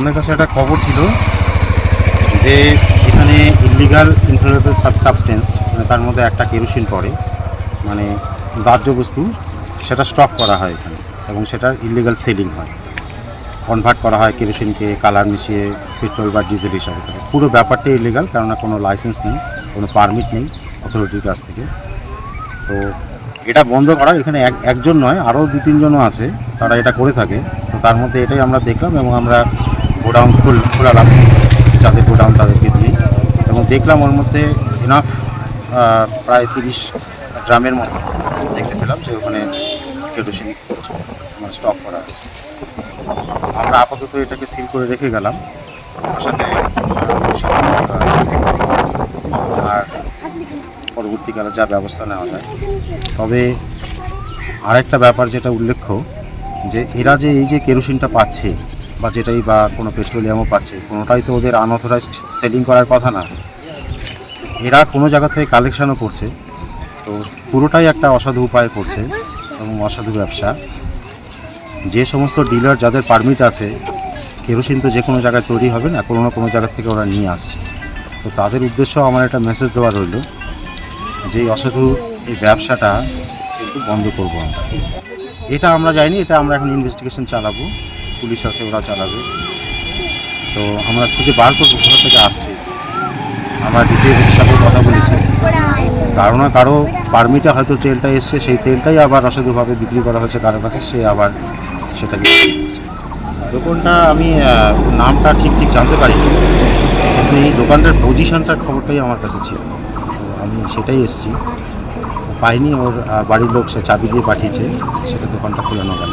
আমাদের কাছে একটা খবর ছিল যে এখানে ইলিগাল ইনফ্লেমেবল সাব সাবস্টেন্স মানে তার মধ্যে একটা কেরোসিন পড়ে মানে দাহ্য বস্তু সেটা স্টক করা হয় এখানে এবং সেটা ইলিগাল সেলিং হয়। কনভার্ট করা হয় কেরোসিনকে, কালার মিশিয়ে পেট্রোল বা ডিজেল হিসাবে করে। পুরো ব্যাপারটাই ইলিগাল কেননা কোনো লাইসেন্স নেই, কোনো পারমিট নেই অথরিটির কাছ থেকে। তো এটা বন্ধ করা, এখানে এক একজন নয়, আরও দু তিনজনও আছে, তারা এটা করে থাকে। তো তার মধ্যে এটাই আমরা দেখলাম এবং আমরা গোডাউন খুল খোলালাম যাদের গোডাউন তাদেরকে দিয়ে এবং দেখলাম ওর মধ্যে ইনাফ প্রায় তিরিশ ড্রামের মতো দেখতে পেলাম যে ওখানে কেরোসিন মানে স্টক করা আছে। আমরা আপাতত এটাকে সিল করে রেখে গেলাম। সাথে। আর পরবর্তীকালে যা ব্যবস্থা নেওয়া যায়। তবে আরেকটা ব্যাপার যেটা উল্লেখ্য, যে এরা যে এই যে কেরোসিনটা পাচ্ছে যেটাই বা কোনো পেট্রোলিয়ামও পাচ্ছে, কোনোটাই তো ওদের আনঅথরাইজড সেলিং করার কথা না। এরা কোনো জায়গা থেকে কালেকশানও করছে, তো পুরোটাই একটা অসাধু উপায় করছে এবং অসাধু ব্যবসা। যে সমস্ত ডিলার যাদের পারমিট আছে কেরোসিন তো যে কোনো জায়গায় তৈরি হবে না, কোনো না কোনো জায়গা থেকে ওরা নিয়ে আসছে। তো তাদের উদ্দেশ্য আমার একটা মেসেজ দেওয়া রইল যে অসাধু এই ব্যবসাটা কিন্তু বন্ধ করব আমরা। এটা আমরা যাইনি, এটা আমরা এখন ইনভেস্টিগেশন চালাবো। পুলিশ আছে, ওরা চালাবে। তো আমরা খুঁজে বার করব, কোথা থেকে আসছে। আমরা ডিসিএসের সাথে কথা বলেছি। কারও না কারও পারমিটে হয়তো তেলটা এসছে, সেই তেলটাই আবার অসাধুভাবে বিক্রি করা হয়েছে, কারও কাছে সে আবার সেটাকে। দোকানটা আমি নামটা ঠিক ঠিক জানতে পারিনি, কিন্তু এই দোকানটার পজিশনটার খবরটাই আমার কাছে ছিল। তো আমি সেটাই এসেছি। পাইনি ওর বাড়ির লোক সে চাবি দিয়ে পাঠিয়েছে, সেটা দোকানটা খোলানো গেল।